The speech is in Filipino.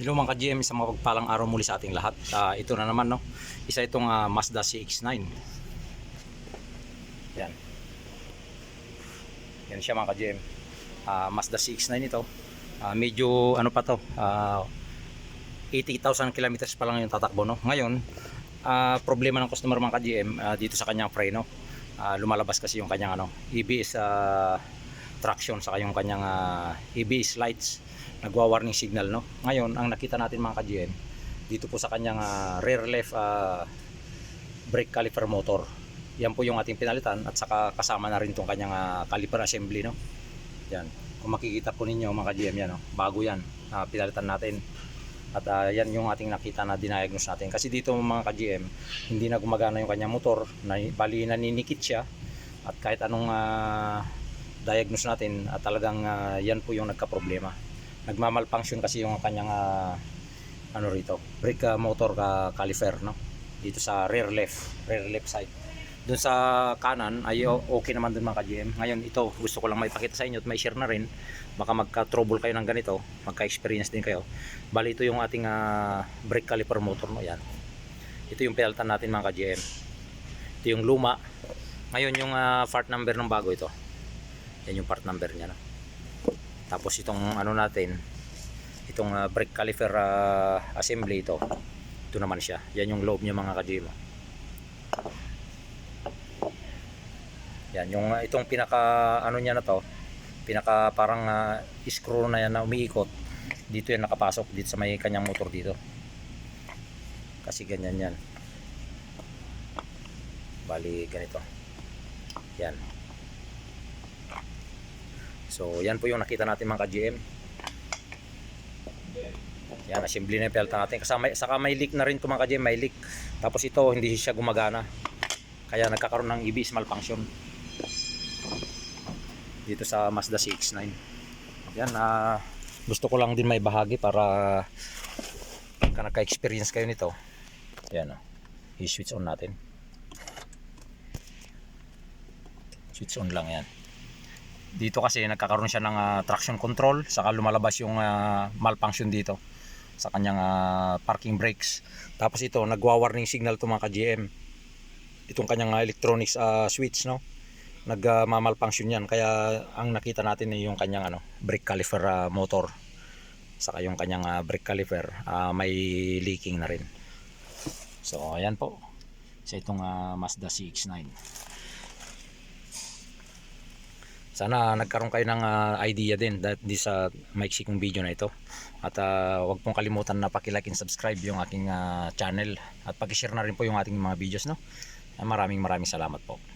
Hello mga ka-GM, isang mapagpalang araw muli sa ating lahat. Ah, ito na naman, no? Isa itong ah, Mazda CX-9. Yan. Yan siya mga ka-GM. Ah, Mazda CX-9 ito. Ah, medyo, ano pa to, ah, 80,000 kilometers pa lang yung tatakbo, no? Ngayon, ah, problema ng customer mga ka-GM ah, dito sa kanyang preno. Ah, lumalabas kasi yung kanyang ano, EBS ah, traction sa yung kanyang ah, EBS lights nagwa-warning signal no. Ngayon, ang nakita natin mga ka-GM dito po sa kanyang ah, rear left ah, brake caliper motor. Yan po yung ating pinalitan at saka kasama na rin tong kanyang ah, caliper assembly no. Yan. Kung makikita po ninyo mga ka-GM yan no, bago yan. ah, pinalitan natin. At ah, yan yung ating nakita na diniagnose natin. Kasi dito mga ka-GM, hindi na gumagana yung kanyang motor. Na, bali naninikit siya. At kahit anong ah, diagnose natin, at talagang ah, yan po yung nagka-problema. Nagmamalfunction kasi yung kanyang ah, ano rito brake ah, motor ka caliper no? Dito sa rear left rear left side. Dun sa kanan ay okay naman dun mga ka-GM ngayon ito gusto ko lang maipakita sa inyo at may share na rin. Baka magka-trouble kayo ng ganito magka-experience din kayo. Bali ito yung ating ah, brake caliper motor no? Yan. Ito yung pinalitan natin mga ka-GM ito yung luma. Ngayon yung ah, part number ng bago ito yan yung part number niya no? tapos itong ano natin itong ah, brake caliper ah, assembly ito ito naman siya. Yan yung loob niya mga kajima yan yung ah, itong pinaka ano niya na to pinaka parang ah, screw na yan na umiikot. Dito yan nakapasok dito sa may kanyang motor dito. Kasi ganyan yan. Bali ganito. Yan So, yan po yung nakita natin mga ka-GM. Yan, assembly na yung pelta natin. Kasama, saka may leak na rin ito mga ka-GM, may leak. Tapos ito, hindi siya gumagana. Kaya nagkakaroon ng EBS malfunction. Dito sa Mazda CX-9. Yan, ah, gusto ko lang din may bahagi para pagka nagka-experience kayo nito. Yan, oh. i-switch on natin. Switch on lang yan dito kasi nagkakaroon siya ng ah, traction control saka lumalabas yung ah, malfunction dito sa kanyang ah, parking brakes. Tapos ito nagwa-warning signal to mga ka-GM itong kanyang ah, electronics ah, switch no? Nagma-malfunction yan. Kaya ang nakita natin ay yung kanyang ano brake caliper ah, motor. Saka yung kanyang ah, brake caliper ah, may leaking na rin. So ayan po. Sa itong ah, Mazda CX-9 sana nagkaroon kayo ng ah, idea din di sa maiksi kong video na ito. At ah, huwag pong kalimutan na paki-like and subscribe yung aking ah, channel. At paki-share na rin po yung ating mga videos no? Maraming maraming salamat po